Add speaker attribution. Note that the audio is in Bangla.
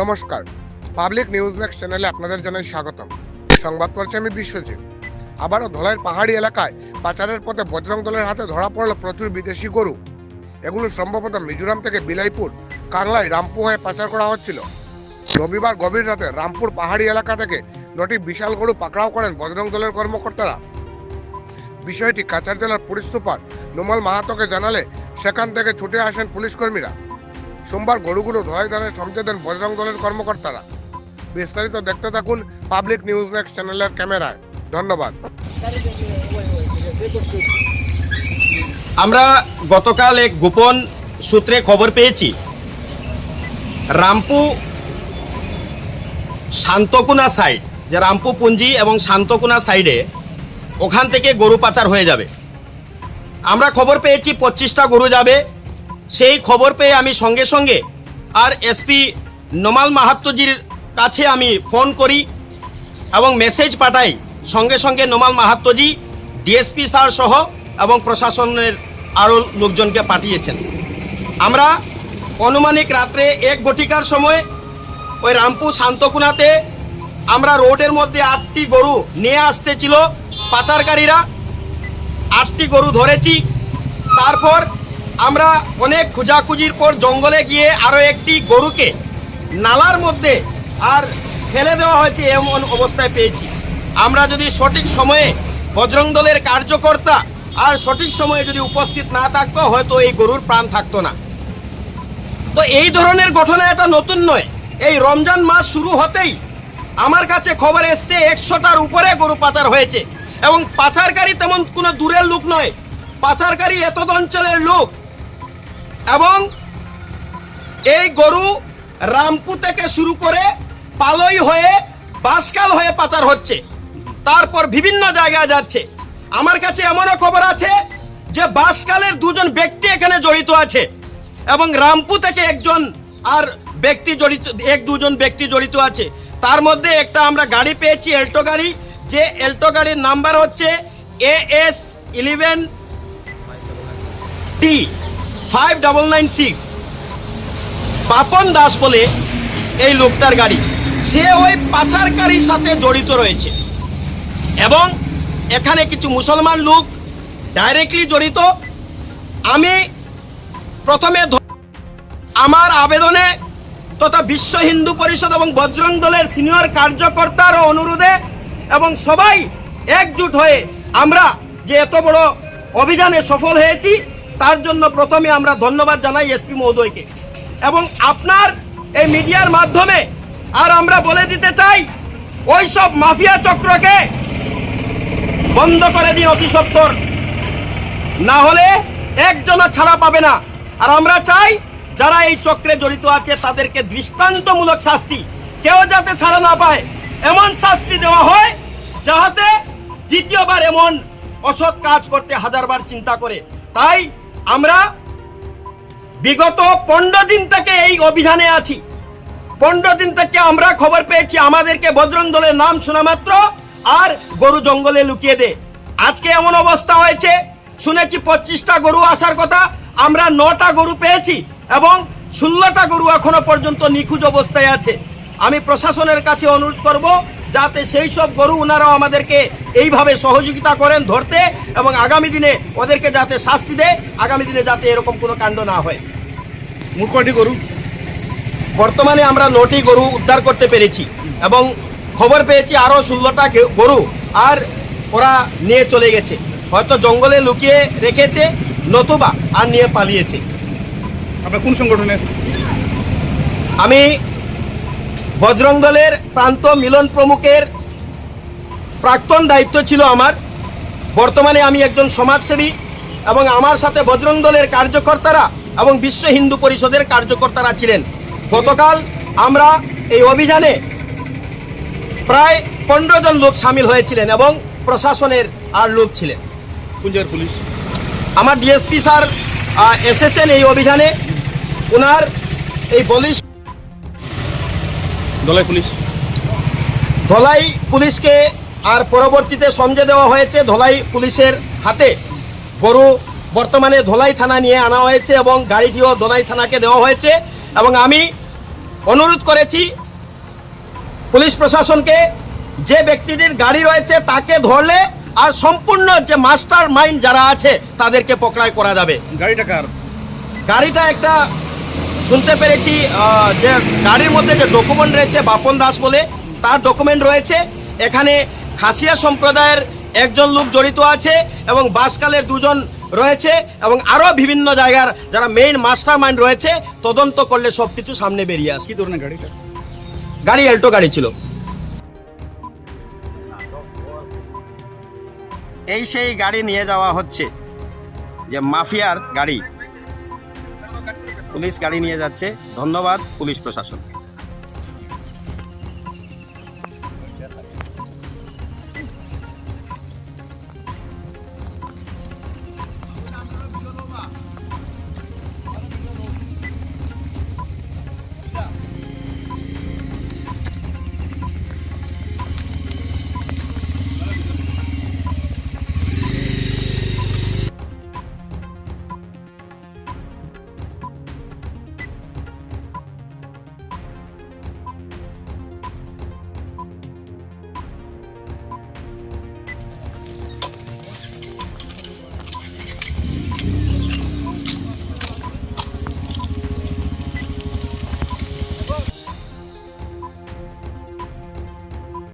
Speaker 1: নমস্কার। পাবলিক নিউজ নেক্সট চ্যানেলে আপনাদের জানাই স্বাগতম। সংবাদ পড়ছে আমি বিশ্বজিৎ। আবারও ধলাইয়ের পাহাড়ি এলাকায় পাচারের পথে বজরং দলের হাতে ধরা পড়ল প্রচুর বিদেশি গরু। এগুলো সম্ভবত মিজোরাম থেকে বিলাইপুর, কাংলায় রামপু হয়ে পাচার করা হচ্ছিল। রবিবার গভীর রাতে রামপুর পাহাড়ি এলাকা থেকে নটি বিশাল গরু পাকড়াও করেন বজরং দলের কর্মকর্তারা। বিষয়টি কাছাড় জেলার পুলিশ সুপার নোমাল মাহাতোকে জানালে সেখান থেকে ছুটে আসেন পুলিশ কর্মীরা সোমবার গরুগুলো ধোয়াই ধারে সমঝে দেন বজরং দলের কর্মকর্তারা। বিস্তারিত দেখতে থাকুন পাবলিক নিউজ নেক্সট চ্যানেলের ক্যামেরায়। ধন্যবাদ।
Speaker 2: আমরা গতকাল এক গোপন সূত্রে খবর পেয়েছি। রামপু শান্তকুনা সাইড যে রামপু পুঞ্জি এবং শান্তকুনা সাইডে ওখান থেকে গরু পাচার হয়ে যাবে। আমরা খবর পেয়েছি পঁচিশটা গরু যাবে সেই খবর পেয়ে আমি সঙ্গে সঙ্গে আর এসপি নোমাল মাহাত্মজির কাছে আমি ফোন করি এবং মেসেজ পাঠাই। সঙ্গে সঙ্গে নোমাল মাহাত্মজি ডিএসপি স্যার সহ এবং প্রশাসনের আরও লোকজনকে পাঠিয়েছেন। আমরা অনুমানিক রাত্রে এক ঘটিকার সময় ওই রামপুর শান্তকুনাতে আমরা রোডের মধ্যে আটটি গরু নিয়ে আসতেছিল পাচারকারীরা আটটি গরু ধরেছি। তারপর আমরা অনেক খোঁজাখুঁজির পর জঙ্গলে গিয়ে আরও একটি গরুকে নালার মধ্যে আর ফেলে দেওয়া হয়েছে এমন অবস্থায় পেয়েছি। আমরা যদি সঠিক সময়ে বজরং দলের কার্যকর্তা আর সঠিক সময়ে যদি উপস্থিত না থাকতো, হয়তো এই গরুর প্রাণ থাকতো না। তো এই ধরনের ঘটনা এটা নতুন নয়। এই রমজান মাস শুরু হতেই আমার কাছে খবর এসছে, একশোটার উপরে গরু পাচার হয়েছে। এবং পাচারকারী তেমন কোনো দূরের লোক নয়। পাচারকারী এত অঞ্চলের লোক এবং এই গরু রামপু থেকে শুরু করে পালই হয়ে, বাসকাল হয়ে পাচার হচ্ছে। তারপর বিভিন্ন জায়গায় যাচ্ছে। আমার কাছে এমনও খবর আছে যে বাসকালের দুজন ব্যক্তি এখানে জড়িত আছে এবং রামপু থেকে একজন আর ব্যক্তি জড়িত, এক দুজন ব্যক্তি জড়িত আছে। তার মধ্যে একটা আমরা গাড়ি পেয়েছি, এল্টো গাড়ি। যে এল্টো গাড়ির নাম্বার হচ্ছে A S eleven T five double nine six Papon Das বলে এই লোকটার গাড়ি। সে ওই পাচারকারীর সাথে জড়িত রয়েছে। এবং এখানে কিছু মুসলমান লোক ডাইরেক্টলি জড়িত। আমি প্রথমে আমার আবেদনে তথা বিশ্ব হিন্দু পরিষদ এবং বজরং দলের সিনিয়র কার্যকর্তার অনুরোধে এবং সবাই একজুট হয়ে আমরা যে এত বড় অভিযানে সফল হয়েছি তার জন্য প্রথমে আমরা ধন্যবাদ জানাই এসপি মহোদয়কে। এবং আপনার এই মিডিয়ার মাধ্যমে আর আমরা বলে দিতে চাই ওই সব মাফিয়া চক্রকে বন্ধ করে দিন অতি সত্তর না হলে একজনও ছাড়া পাবে না। আর আমরা চাই, যারা এই চক্রে জড়িত আছে, তাদেরকে দৃষ্টান্তমূলক শাস্তি। কেউ যাতে ছাড়া না পায়, এমন শাস্তি দেওয়া হয়, যাহাতে দ্বিতীয়বার এমন অসৎ কাজ করতে হাজারবার চিন্তা করে। তাই আমরা বিগত পনেরো দিন থেকে এই অভিযানে আছি। পনেরো দিন থেকে আমরা খবর পেয়েছি, আমাদেরকে বজরং দলের নাম শোনা মাত্র আর গরু জঙ্গলে লুকিয়ে দে। আজকে এমন অবস্থা হয়েছে, শুনেছি পঁচিশটা গরু আসার কথা, আমরা নটা গরু পেয়েছি এবং ষোলোটা গরু এখনও পর্যন্ত নিখোঁজ অবস্থায় আছে। আমি প্রশাসনের কাছে অনুরোধ করব যাতে সেই সব গরু ওনারাও আমাদেরকে এইভাবে সহযোগিতা করেন ধরতে এবং আগামী দিনে ওদেরকে যাতে শাস্তি দেয় আগামী দিনে যাতে এরকম কোনো কাণ্ড না হয়।
Speaker 3: মোট কয়টি গরু?
Speaker 2: বর্তমানে আমরা নটি গরু উদ্ধার করতে পেরেছি এবং খবর পেয়েছি আরও ষোলোটা গরু আর ওরা নিয়ে চলে গেছে। হয়তো জঙ্গলে লুকিয়ে রেখেছে নতুবা আর নিয়ে পালিয়েছে।
Speaker 3: আপনার কোন সংগঠনের?
Speaker 2: আমি বজরং দলের প্রান্ত মিলন প্রমুখের প্রাক্তন দায়িত্ব ছিল আমার। বর্তমানে আমি একজন সমাজসেবী এবং আমার সাথে বজরং দলের কার্যকর্তারা এবং বিশ্ব হিন্দু পরিষদের কার্যকর্তারা ছিলেন। গতকাল আমরা এই অভিযানে প্রায় পনেরো জন লোক সামিল হয়েছিলেন এবং প্রশাসনের আর লোক ছিলেন।
Speaker 3: কোন জায়গার পুলিশ?
Speaker 2: আমার ডিএসপি স্যার এসেছেন এই অভিযানে। ওনার এই বলিষ্ঠ
Speaker 3: দলাই পুলিশ।
Speaker 2: ধলাই পুলিশকে আর পরবর্তীতে সমঝে দেওয়া হয়েছে ধলাই পুলিশের হাতে। গরু বর্তমানে ধলাই থানা নিয়ে আনা হয়েছে এবং গাড়িটিও ধলাই থানাকে দেওয়া হয়েছে এবং আমি অনুরোধ করেছি পুলিশ প্রশাসনকে যে ব্যক্তিটির গাড়ি রয়েছে তাকে ধরলে আর সম্পূর্ণ যে মাস্টার মাইন্ড যারা আছে তাদেরকে পকড়ায় করা যাবে।
Speaker 3: গাড়িটা কার?
Speaker 2: গাড়িটা একটা শুনতে পেরেছি যে গাড়ির মধ্যে যে ডকুমেন্ট রয়েছে বাপন দাস বলে তার ডকুমেন্ট রয়েছে। এখানে খাসিয়া সম্প্রদায়ের একজন লোক জড়িত আছে এবং বাসকালের দুজন রয়েছে এবং আরও বিভিন্ন জায়গার যারা মেইন মাস্টার মাইন্ড রয়েছে তদন্ত করলে সব কিছু সামনে বেরিয়ে আসবে।
Speaker 3: কি ধরনের গাড়িটা
Speaker 2: গাড়ি এল্টো গাড়ি ছিল। এই সেই গাড়ি নিয়ে যাওয়া হচ্ছে যে মাফিয়ার গাড়ি। পুলিশ গাড়ি নিয়ে যাচ্ছে। ধন্যবাদ পুলিশ প্রশাসন